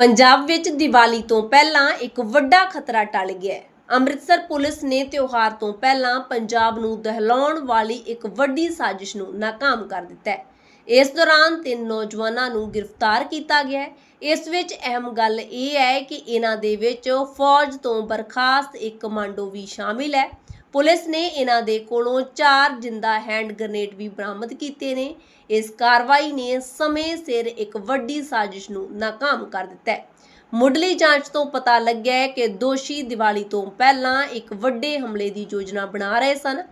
ਪੰਜਾਬ ਵਿੱਚ ਦੀਵਾਲੀ ਤੋਂ ਪਹਿਲਾਂ ਇੱਕ ਵੱਡਾ ਖਤਰਾ ਟਲ ਗਿਆ ਹੈ। ਅੰਮ੍ਰਿਤਸਰ ਪੁਲਿਸ ਨੇ ਤਿਉਹਾਰ ਤੋਂ ਪਹਿਲਾਂ ਪੰਜਾਬ ਨੂੰ ਦਹਿਲਾਉਣ ਵਾਲੀ ਇੱਕ ਵੱਡੀ ਸਾਜ਼ਿਸ਼ ਨੂੰ ਨਾਕਾਮ ਕਰ ਦਿੱਤਾ ਹੈ। ਇਸ ਦੌਰਾਨ ਤਿੰਨ ਨੌਜਵਾਨਾਂ ਨੂੰ ਗ੍ਰਿਫਤਾਰ ਕੀਤਾ ਗਿਆ ਹੈ। ਇਸ ਵਿੱਚ ਅਹਿਮ ਗੱਲ ਇਹ ਹੈ ਕਿ ਇਹਨਾਂ ਦੇ ਵਿੱਚ ਫੌਜ ਤੋਂ ਬਰਖਾਸਤ ਇੱਕ ਕਮਾਂਡੋ ਵੀ ਸ਼ਾਮਿਲ ਹੈ। ਪੁਲਿਸ ਨੇ ਇਹਨਾਂ ਦੇ ਕੋਲੋਂ ਚਾਰ ਜਿੰਦਾ ਹੈਂਡ ਗ੍ਰਨੇਡ ਵੀ ਬਰਾਮਦ ਕੀਤੇ ਨੇ। ਇਸ ਕਾਰਵਾਈ ਨੇ ਸਮੇਂ ਸਿਰ ਇੱਕ ਵੱਡੀ ਸਾਜ਼ਿਸ਼ ਨੂੰ ਨਾਕਾਮ ਕਰ ਦਿੱਤਾ ਹੈ। ਮੁੱਢਲੀ ਜਾਂਚ ਤੋਂ ਪਤਾ ਲੱਗਿਆ ਹੈ ਕਿ ਦੋਸ਼ੀ ਦੀਵਾਲੀ ਤੋਂ ਪਹਿਲਾਂ ਇੱਕ ਵੱਡੇ ਹਮਲੇ ਦੀ ਯੋਜਨਾ ਬਣਾ ਰਹੇ ਸਨ।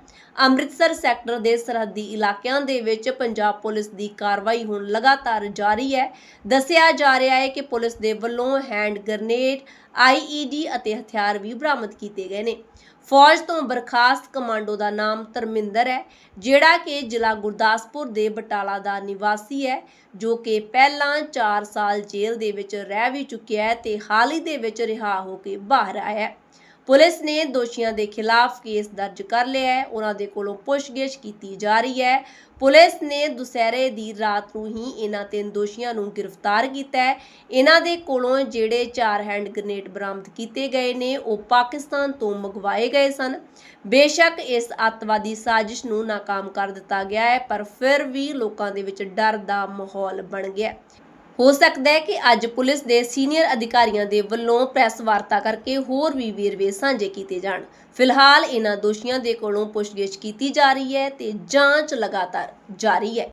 ਅੰਮ੍ਰਿਤਸਰ ਸੈਕਟਰ ਦੇ ਸਰਹੱਦੀ ਇਲਾਕਿਆਂ ਦੇ ਵਿੱਚ ਪੰਜਾਬ ਪੁਲਿਸ ਦੀ ਕਾਰਵਾਈ ਹੁਣ ਲਗਾਤਾਰ ਜਾਰੀ ਹੈ। ਦੱਸਿਆ ਜਾ ਰਿਹਾ ਹੈ ਕਿ ਪੁਲਿਸ ਦੇ ਵੱਲੋਂ ਹੈਂਡ ਗ੍ਰਨੇਡ ਆਈਈਡੀ ਅਤੇ ਹਥਿਆਰ ਵੀ ਬਰਾਮਦ ਕੀਤੇ ਗਏ ਨੇ। ਫੌਜ ਤੋਂ ਬਰਖਾਸਤ ਕਮਾਂਡੋ ਦਾ ਨਾਮ ਧਰਮਿੰਦਰ ਹੈ, ਜਿਹੜਾ ਕਿ ਜ਼ਿਲ੍ਹਾ ਗੁਰਦਾਸਪੁਰ ਦੇ ਬਟਾਲਾ ਦਾ ਨਿਵਾਸੀ ਹੈ, ਜੋ ਕਿ ਪਹਿਲਾਂ 4 ਸਾਲ ਜੇਲ੍ਹ ਦੇ ਵਿੱਚ ਰਹਿ ਵੀ ਚੁੱਕਿਆ ਹੈ ਤੇ ਹਾਲ ਹੀ ਦੇ ਵਿੱਚ ਰਿਹਾ ਹੋ ਕੇ ਬਾਹਰ ਆਇਆ ਹੈ। ਪੁਲਿਸ ਨੇ ਦੋਸ਼ੀਆਂ ਦੇ ਖਿਲਾਫ ਕੇਸ ਦਰਜ ਕਰ ਲਿਆ ਹੈ। ਉਹਨਾਂ ਦੇ ਕੋਲੋਂ ਪੁੱਛਗਿੱਛ ਕੀਤੀ ਜਾ ਰਹੀ ਹੈ। ਪੁਲਿਸ ਨੇ ਦੁਸਹਿਰੇ ਦੀ ਰਾਤ ਨੂੰ ਹੀ ਇਹਨਾਂ ਤਿੰਨ ਦੋਸ਼ੀਆਂ ਨੂੰ ਗ੍ਰਿਫਤਾਰ ਕੀਤਾ ਹੈ। ਇਹਨਾਂ ਦੇ ਕੋਲੋਂ ਜਿਹੜੇ ਚਾਰ ਹੈਂਡ ਗ੍ਰਨੇਡ ਬਰਾਮਦ ਕੀਤੇ ਗਏ ਨੇ, ਉਹ ਪਾਕਿਸਤਾਨ ਤੋਂ ਮੰਗਵਾਏ ਗਏ ਸਨ। ਬੇਸ਼ੱਕ ਇਸ ਅੱਤਵਾਦੀ ਸਾਜ਼ਿਸ਼ ਨੂੰ ਨਾਕਾਮ ਕਰ ਦਿੱਤਾ ਗਿਆ ਹੈ, ਪਰ ਫਿਰ ਵੀ ਲੋਕਾਂ ਦੇ ਵਿੱਚ ਡਰ ਦਾ ਮਾਹੌਲ ਬਣ ਗਿਆ ਹੋ ਸਕਦਾ ਹੈ ਕਿ ਅੱਜ ਪੁਲਿਸ ਦੇ ਸੀਨੀਅਰ ਅਧਿਕਾਰੀਆਂ ਦੇ ਵੱਲੋਂ ਪ੍ਰੈਸ ਵਾਰਤਾ ਕਰਕੇ ਹੋਰ ਵੀ ਵੇਰਵੇ ਸਾਂਝੇ ਕੀਤੇ ਜਾਣ। ਫਿਲਹਾਲ ਇਹਨਾਂ ਦੋਸ਼ੀਆਂ ਦੇ ਕੋਲੋਂ ਪੁੱਛਗਿੱਛ ਕੀਤੀ ਜਾ ਰਹੀ ਹੈ ਤੇ ਜਾਂਚ ਲਗਾਤਾਰ ਜਾਰੀ ਹੈ।